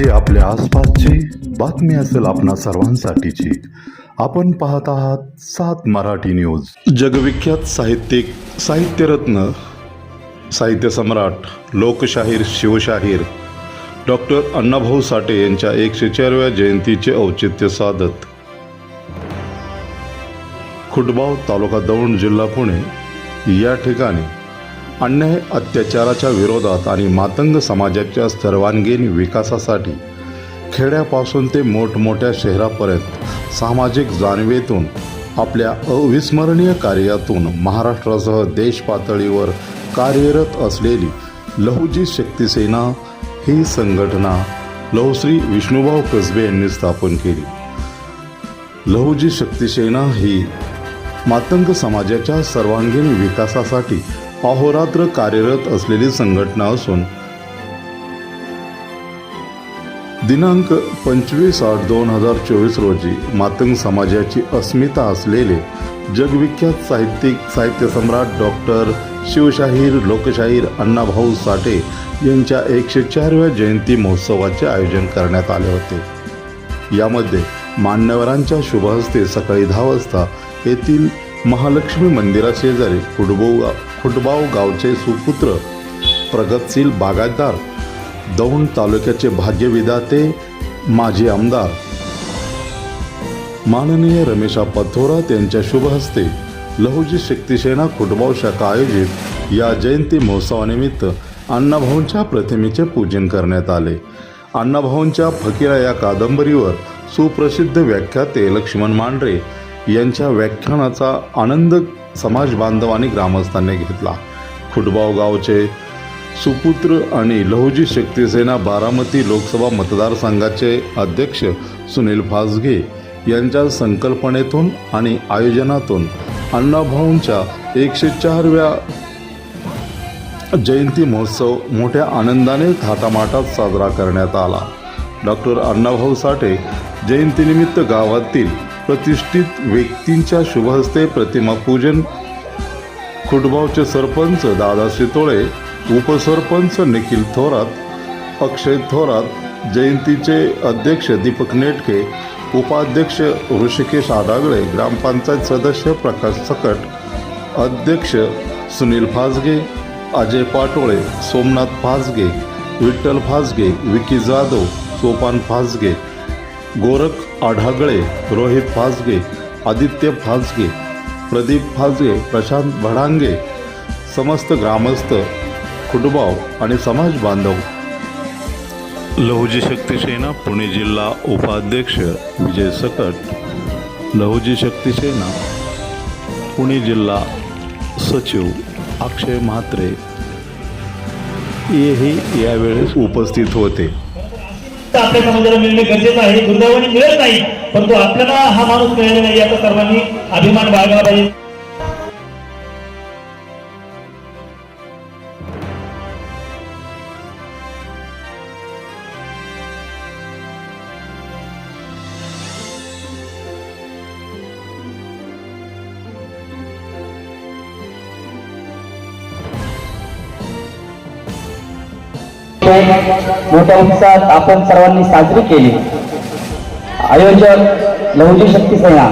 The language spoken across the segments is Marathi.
जी आपल्या आसपासची बातमी असेल आपणा सर्वांसाठीची. आपण पाहत आहात सात मराठी न्यूज. जगविख्यात साहित्यिक साहित्यरत्न साहित्य सम्राट लोकशाहीर शिवशाहीर डॉक्टर अण्णाभाऊ साठे यांच्या एकशे चारव्या जयंतीचे औचित्य साधत. खुटबाव तालुका दौंड जिल्हा पुणे या ठिकाणी अन्याय अत्याचाराच्या विरोधात आणि मातंग समाजाच्या सर्वांगीण विकासासाठी खेड्यापासून ते मोठमोठ्या शहरापर्यंत सामाजिक जाणवेतून आपल्या अविस्मरणीय कार्यातून महाराष्ट्रासह देश पातळीवर कार्यरत असलेली लहुजी शक्तीसेना ही संघटना लहुश्री विष्णुभाऊ कसबे यांनी स्थापन केली. लहुजी शक्तीसेना ही मातंग समाजाच्या सर्वांगीण विकासासाठी अहोरात्र कार्यरत असलेली संघटना असून दिनांक पंचवीस आठ दोन हजार चोवीस रोजी मातंग समाजाची अस्मिता असलेले जगविख्यात साहित्यिक साहित्य सम्राट डॉक्टर शिवशाहीर लोकशाहीर अण्णाभाऊ साठे यांच्या एकशे चारव्या जयंती महोत्सवाचे आयोजन करण्यात आले होते. यामध्ये मान्यवरांच्या शुभहस्ते सकाळी दहा वाजता येथील महालक्ष्मी मंदिराशेजारी खुडबाव खुटबाव गावचे सुपुत्र प्रगतशील बागायतदार दौंड तालुक्याचे भाग्यविधाते माजी आमदार. माननीय रमेशा पथोरात यांच्या शुभहस्ते लहुजी शक्तिसेना खुटबाव शाखा आयोजित या जयंती महोत्सवानिमित्त अण्णाभाऊंच्या प्रतिमेचे पूजन करण्यात आले. अण्णाभाऊंच्या फकीरा या कादंबरीवर सुप्रसिद्ध व्याख्याते लक्ष्मण मांढरे यांच्या व्याख्यानाचा आनंद समाज बांधव आणि ग्रामस्थांनी घेतला. खुटबाव गावचे सुपुत्र आणि लहुजी शक्तीसेना बारामती लोकसभा मतदारसंघाचे अध्यक्ष सुनील फासगे यांच्या संकल्पनेतून आणि आयोजनातून अण्णाभाऊंच्या एकशे चारव्या जयंती महोत्सव मोठ्या आनंदाने थाटामाटात साजरा करण्यात आला. डॉक्टर अण्णाभाऊ साठे जयंतीनिमित्त गावातील प्रतिष्ठित व्यक्तींच्या शुभहस्ते प्रतिमा पूजन. खुटबावचे सरपंच दादा शितोळे उपसरपंच निखिल थोरात अक्षय थोरात जयंतीचे अध्यक्ष दीपक नेटके उपाध्यक्ष ऋषिकेश आडागळे ग्रामपंचायत सदस्य प्रकाश सकट अध्यक्ष सुनील फासगे अजय पाटोळे सोमनाथ फासगे विठ्ठल फासगे विकी जाधव सोपान फासगे गोरख आढागळे रोहित फासगे आदित्य फासगे प्रदीप फासगे प्रशांत भडांगे समस्त ग्रामस्थ कुटुंबाव आणि समाज बांधव. लहुजी शक्ती सेना पुणे जिल्हा उपाध्यक्ष विजय सकट. लहुजी शक्ती सेना पुणे जिल्हा सचिव अक्षय म्हात्रे. हेही यावेळेस उपस्थित होते. तर आपल्या समाजाला मिळणे गरजेचं आहे दुर्दैवाने मिळत नाही परंतु आपल्याला हा माणूस मिळालेला नाही याचा सर्वांनी अभिमान बाळगला पाहिजे. मोठ्या उत्साहात आपण सर्वांनी साजरी केली. आयोजक लहुजी शक्ती सेना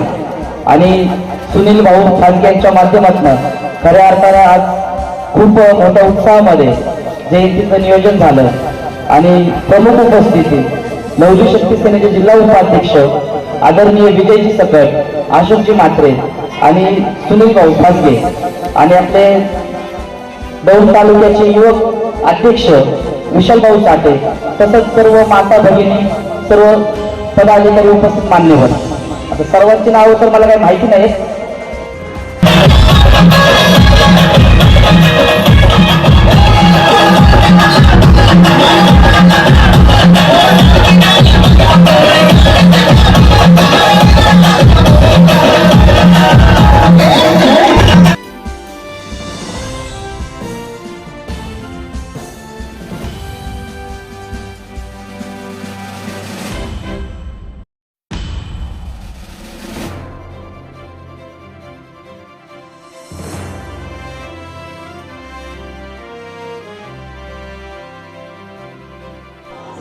आणि सुनील भाऊ खासगे यांच्या माध्यमातून खऱ्या अर्थाने आज खूप मोठ्या उत्साहामध्ये जयंतीचं नियोजन झालं. आणि प्रमुख उपस्थिती लहुजी शक्ती सेनेचे जिल्हा उपाध्यक्ष आदरणीय विजयजी सकट अशोकजी मात्रे आणि सुनील भाऊ खासगे आणि आपले दौंड तालुक्याचे युवक अध्यक्ष विशाल भाऊ साठे तसंच सर्व माता भगिनी सर्व पदाधिकारी उपस्थित मान्यवर आता सर्वांची नावं तर मला काही माहिती नाही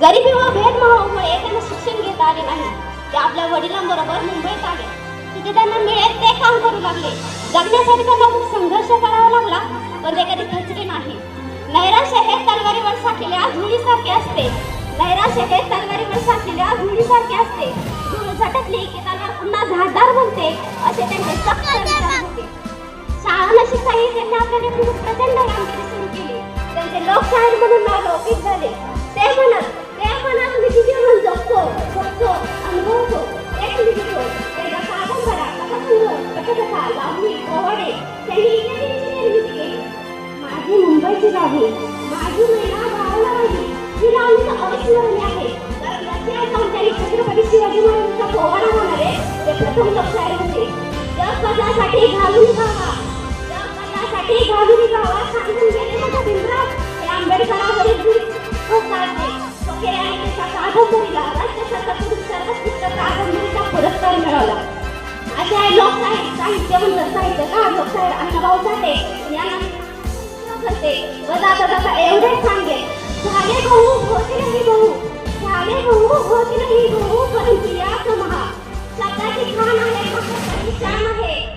गरिबी व भेदभावामुळे त्यांना शिक्षण घेता आले नाही ते आपल्या वडिलांबरोबर मुंबईत आले तिथे त्यांना मिळेल ते काम करू लागले. जगण्यासाठी त्यांना खूप संघर्ष करावा लागला पण ते कधी खचले नाही. नैराश्य हे तलवारीवर साठलेल्या धुळीसारखे असते. नैराश्य हे तलवारीवर साठलेल्या धुळीसारखे असते. धूळ झटकली की तलवार पुन्हा झाडदार बनते असे त्यांचे सक्त होते. शाळा नशीब त्यांनी आपल्याला खूप प्रचंड कामगिरी सुरू केली. त्यांचे लोकशाहीर म्हणून नाव लौकिक झाले. माझी मुंबईची लावणी माझी महिला ही लावणी तर अविस्मरणीय आहे कारण छत्रपती शिवाजी महाराजांचा पोवाडा होणारे ते प्रथम होते घालून जावा जग घालून सांगून गेले माझा हे आंबेडकरावरील काढले आणि त्याचा कादंबरीचा पुरस्कार मिळाला साहित्य आहे लोकशाहीर का साहित्यकार लोकशाहीर अण्णाभाऊ साठे यांना करते व जाता जाता एवढेच सांगेल झाले होते नाही झाले होते नाही भाऊ परंतु महा शब्दाची खाण आहे महाराष्ट्राची शान आहे